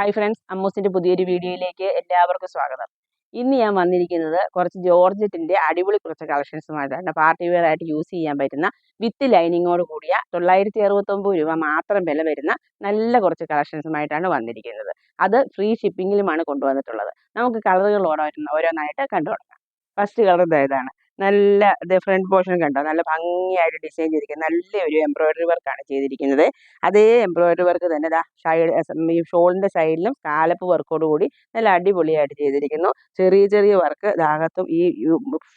Hi friends അമ്മൂസിന്റെ പുതിയൊരു വീഡിയോയിലേക്ക് എല്ലാവർക്കും സ്വാഗതം. ഇന്ന് ഞാൻ വന്നിരിക്കുന്നത് കുറച്ച് ജോർജറ്റിന്റെ അടിപൊളി കുറച്ച് കളക്ഷൻസുമായിട്ടാണ്. പാർട്ടി വെയർ ആയിട്ട് യൂസ് ചെയ്യാൻ പറ്റുന്ന വിത്ത് ലൈനിങ്ങോട് കൂടിയ തൊള്ളായിരത്തി അറുപത്തൊമ്പത് രൂപ മാത്രം വില വരുന്ന നല്ല കുറച്ച് കളക്ഷൻസുമായിട്ടാണ് വന്നിരിക്കുന്നത്. അത് ഫ്രീ ഷിപ്പിങ്ങിലുമാണ് കൊണ്ടുവന്നിട്ടുള്ളത്. നമുക്ക് കളറുകൾ ഓരോരുന്ന ഓരോന്നായിട്ട് കണ്ടു തുടങ്ങാം ഫസ്റ്റ് കളർ ഇതാണ്. നല്ല ഇത് ഫ്രണ്ട് പോർഷൻ കണ്ടോ നല്ല ഭംഗിയായിട്ട് ഡിസൈൻ ചെയ്തിരിക്കുന്നത് നല്ല ഒരു എംബ്രോയിഡറി വർക്കാണ് ചെയ്തിരിക്കുന്നത്. അതേ എംബ്രോയിഡറി വർക്ക് തന്നെ ഇതാ സൈഡ് ഈ ഷോളിന്റെ സൈഡിലും കാലപ്പ് വർക്കോട് കൂടി നല്ല അടിപൊളിയായിട്ട് ചെയ്തിരിക്കുന്നു. ചെറിയ ചെറിയ വർക്ക് ഇതാകത്തും ഈ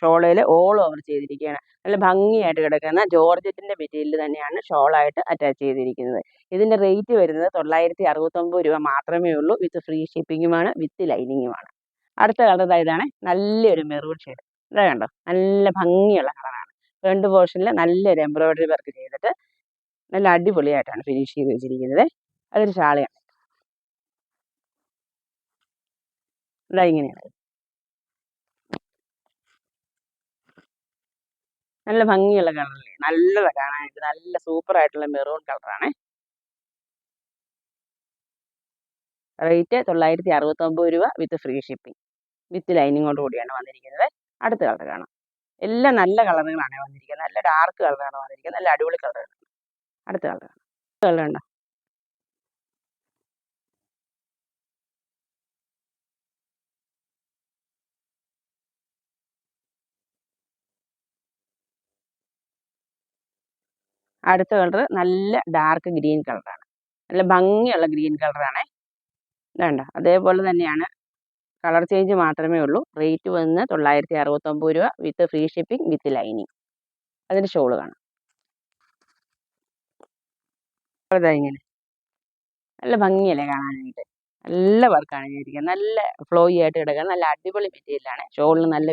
ഷോളയിൽ ഓൾ ഓവർ ചെയ്തിരിക്കുകയാണ്. നല്ല ഭംഗിയായിട്ട് കിടക്കുന്ന ജോർജറ്റിന്റെ മെറ്റീരിയൽ തന്നെയാണ് ഷോളായിട്ട് അറ്റാച്ച് ചെയ്തിരിക്കുന്നത്. ഇതിന്റെ റേറ്റ് വരുന്നത് തൊള്ളായിരത്തി അറുപത്തൊമ്പത് രൂപ മാത്രമേ ഉള്ളൂ. വിത്ത് ഫ്രീ ഷിപ്പിങ്ങുമാണ് വിത്ത് ലൈനിങ്ങുമാണ് അടുത്ത കളർ ഇതാണ്. നല്ലൊരു മെറൂൺ ഷെയ്ഡ് ഇതാ കണ്ടോ? നല്ല ഭംഗിയുള്ള കളറാണ്. ഫ്രണ്ട് പോർഷനിൽ നല്ലൊരു എംബ്രോയിഡറി വർക്ക് ചെയ്തിട്ട് നല്ല അടിപൊളിയായിട്ടാണ് ഫിനിഷ് ചെയ്ത് വെച്ചിരിക്കുന്നത്. അതൊരു ഷാളയാണ് ഇതാ ഇങ്ങനെയാണ്. നല്ല ഭംഗിയുള്ള കളറല്ലേ നല്ലതാണ് കാണാനായിട്ട്. നല്ല സൂപ്പർ ആയിട്ടുള്ള മെറൂൺ കളറാണ്. റേറ്റ് തൊള്ളായിരത്തി അറുപത്തൊമ്പത് രൂപ വിത്ത് ഫ്രീ ഷിപ്പിംഗ്. വിത്ത് ലൈനിങ്ങോട് കൂടിയാണ് വന്നിരിക്കുന്നത്. അടുത്ത കളർ കാണാം. എല്ലാം നല്ല കളറുകളാണ് വന്നിരിക്കുന്നത്. നല്ല ഡാർക്ക് കളറാണ് വന്നിരിക്കുന്നത്. നല്ല അടിപൊളി കളറാണ് അടുത്ത കളർ കാണാം. കളർ ഉണ്ടോ? അടുത്ത കളർ നല്ല ഡാർക്ക് ഗ്രീൻ കളറാണ് നല്ല ഭംഗിയുള്ള ഗ്രീൻ കളറാണ് ഇതുണ്ട്. അതേപോലെ തന്നെയാണ് കളർ ചേഞ്ച് മാത്രമേ ഉള്ളൂ. റേറ്റ് വന്ന് തൊള്ളായിരത്തി അറുപത്തൊമ്പത് രൂപ with free shipping with lining അതിന്റെ ഷോൾ കാണാം. അതാ ഇങ്ങനെ. നല്ല ഭംഗിയല്ലേ കാണാനായിട്ട്? നല്ല വർക്കാണ് ചെയ്തിരിക്കുന്നത്. നല്ല ഫ്ലോയി ആയിട്ട് കിടക്കുക നല്ല അടിപൊളി മെറ്റീരിയലാണ് ഷോളിന് നല്ല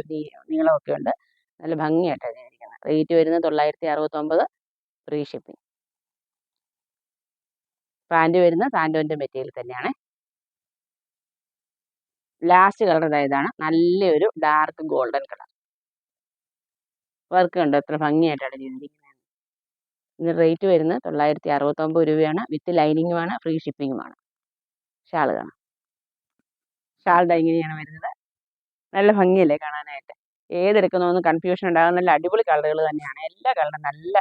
നീളമൊക്കെ ഉണ്ട്. നല്ല ഭംഗിയായിട്ടാണ് ചെയ്തിരിക്കുന്നത്. റേറ്റ് വരുന്നത് തൊള്ളായിരത്തി അറുപത്തൊമ്പത് ഫ്രീ ഷിപ്പിംഗ് പാന്റ് വരുന്നത് പാന്റോന്റെ മെറ്റീരിയൽ തന്നെയാണ്. ലാസ്റ്റ് കളർ ഇതാണ് നല്ലൊരു ഡാർക്ക് ഗോൾഡൻ കളർ വർക്ക് കണ്ടോ? എത്ര ഭംഗിയായിട്ടാണ് ചെയ്തിരിക്കുന്നത്. ഇതിന് റേറ്റ് വരുന്നത് തൊള്ളായിരത്തി അറുപത്തൊമ്പത് രൂപയാണ് വിത്ത് ലൈനിങ്ങുമാണ് ഫ്രീ ഷിപ്പിങ്ങുമാണ് ഷാൾ കാണാം. ഷാളുടെ ഇങ്ങനെയാണ് വരുന്നത്. നല്ല ഭംഗിയല്ലേ കാണാനായിട്ട്? ഏതെടുക്കണമെന്ന് കൺഫ്യൂഷൻ ഉണ്ടാകുന്ന നല്ല അടിപൊളി കളറുകൾ തന്നെയാണ്. എല്ലാ കളറും നല്ല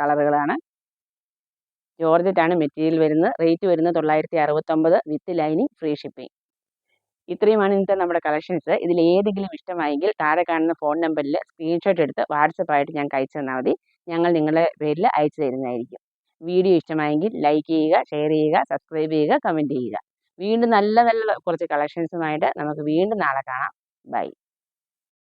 കളറുകളാണ് ജോർജറ്റാണ് മെറ്റീരിയൽ വരുന്നത്. റേറ്റ് വരുന്നത് തൊള്ളായിരത്തി അറുപത്തൊമ്പത് വിത്ത് ലൈനിങ് ഫ്രീ ഷിപ്പിംഗ് ഇത്രയുമാണ് ഇന്നത്തെ നമ്മുടെ കളക്ഷൻസ് ഇതിൽ ഏതെങ്കിലും ഇഷ്ടമായെങ്കിൽ താഴെ കാണുന്ന ഫോൺ നമ്പറിൽ സ്ക്രീൻഷോട്ട് എടുത്ത് വാട്സപ്പായിട്ട് ഞങ്ങൾക്ക് അയച്ചു തന്നാൽ മതി. ഞങ്ങൾ നിങ്ങളുടെ പേരിൽ അയച്ചു തരുന്നതായിരിക്കും. വീഡിയോ ഇഷ്ടമായെങ്കിൽ ലൈക്ക് ചെയ്യുക ഷെയർ ചെയ്യുക സബ്സ്ക്രൈബ് ചെയ്യുക കമന്റ് ചെയ്യുക. വീണ്ടും നല്ല നല്ല കുറച്ച് കളക്ഷൻസുമായിട്ട് നമുക്ക് വീണ്ടും നാളെ കാണാം. ബൈ